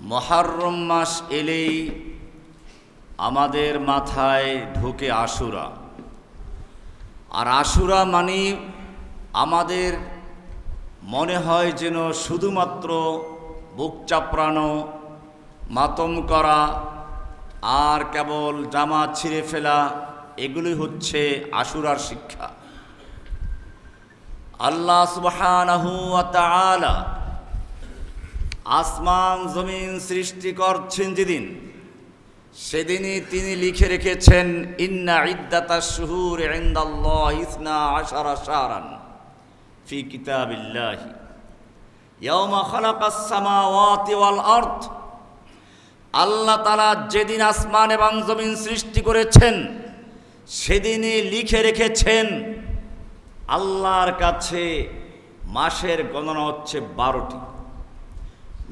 মহারম মাস এলেই আমাদের মাথায় ঢোকে আশুরা। আর আশুরা মানে আমাদের মনে হয় যেন শুধুমাত্র বুক চাপড়ানো, মাতম করা, আর কেবল জামা ছিঁড়ে ফেলা এগুলি হচ্ছে আশুরার শিক্ষা। আল্লাহ তাআলা আসমান জমিন সৃষ্টি করছেন যেদিন, সেদিনই তিনি লিখে রেখেছেন, ইন্না ইদ্দাতা শুহুর ইনদাল্লাহ ইসনা আশারা শাহরান ফি কিতাবিল্লাহি। ইয়াউমা খালাকাস সামাওয়াতি ওয়াল আরদ। আল্লাহ তাআলা যেদিন আসমান এবং জমিন সৃষ্টি করেছেন, সেদিনই লিখে রেখেছেন, আল্লাহর কাছে মাসের গণনা হচ্ছে বারোটি।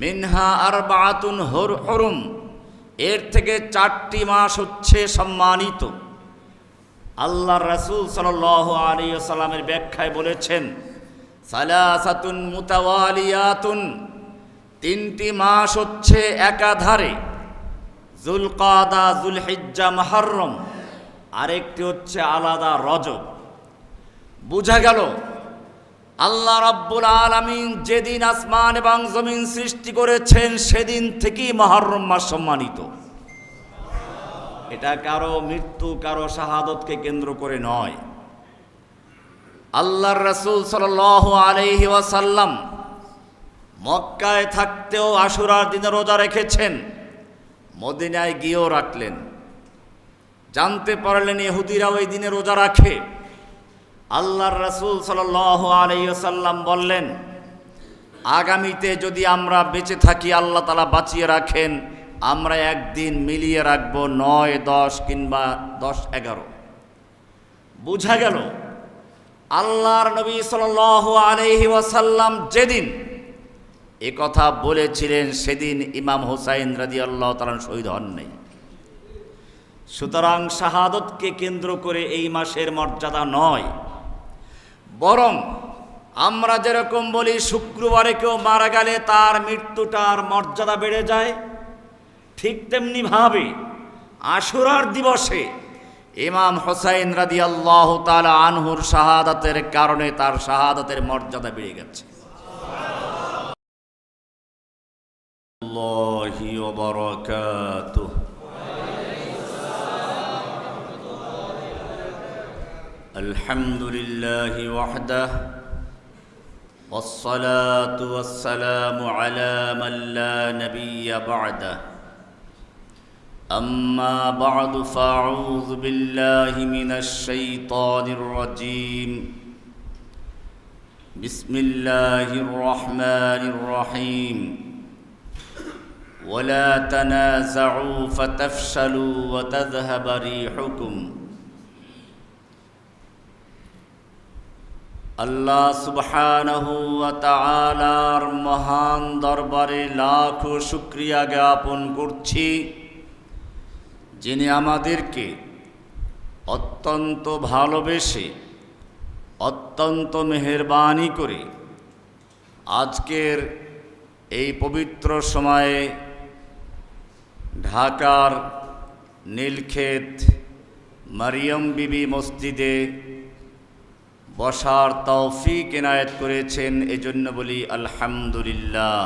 মিনহা আর বাতুন হর হরুম। এর থেকে চারটি মাস হচ্ছে সম্মানিত। আল্লাহ রসুল সাল আলী সাল্লামের ব্যাখ্যায় বলেছেন, সালাসাতুন মুতাওয়ালিয়াতুন। তিনটি মাস হচ্ছে একাধারে, জুলকাদা, জুলহিজ্জা, মাহরম। আরেকটি হচ্ছে আলাদা রজব। বুঝা গেল আল্লাহ রাব্বুল আলামিন যেদিন আসমান এবং জমিন সৃষ্টি করেছেন, সেদিন থেকেই মহরম মাস সম্মানিত। এটা কারও মৃত্যু, কারও শাহাদতকে কেন্দ্র করে নয়। আল্লাহর রসুল সাল আলহি ওয়াসাল্লাম মক্কায় থাকতেও আশুরার দিনে রোজা রেখেছেন, মদিনায় গিয়েও রাখলেন। জানতে পারলেন, ইহুদিরা ওই দিনে রোজা রাখে। আল্লাহর রসুল সাল আলাইসাল্লাম বললেন, আগামীতে যদি আমরা বেঁচে থাকি, আল্লাহ তালা বাঁচিয়ে রাখেন। আমরা একদিন মিলিয়ে রাখব নয়, দশ কিংবা দশ, এগারো। বুঝা গেল, আল্লাহর নবী সাল আলহি ওয়াসাল্লাম যেদিন এ কথা বলেছিলেন, সেদিন ইমাম হুসাইন রাজি আল্লাহ তালান শহীদ হন নেই। সুতরাং শাহাদতকে কেন্দ্র করে এই মাসের মর্যাদা নয়। বরং আমরা যেরকম বলি শুক্রবারে কেউ মারা গেলে তার মৃত্যুটার মর্যাদা বেড়ে যায়, ঠিক তেমনি ভাবে আশুরার দিবসে ইমাম হোসাইন রাদি আল্লাহ তালা আনহুর শাহাদাতের কারণে তার শাহাদাতের মর্যাদা বেড়ে গেছে। আল্লাহি ওয়া الحمد لله وحده والصلاة والسلام على من لا نبي بعده. أما بعد فأعوذ بالله من الشيطان الرجيم. بسم الله الرحمن الرحيم. ولا تنازعوا فتفشلوا وتذهب ريحكم. আল্লাহ সুবহানাহু ওয়া মহান দরবারে লাখ শুক্রিয়া জ্ঞাপন করছি, যিনি আমাদেরকে অত্যন্ত ভালোবেসে, অত্যন্ত মেহেরবানি করে আজকের এই পবিত্র সময়ে ঢাকার নীলক্ষেত মারিয়ম বিবি মসজিদে বসার তৌফিক এনায়েত করেছেন এজন্য বলি আলহামদুলিল্লাহ।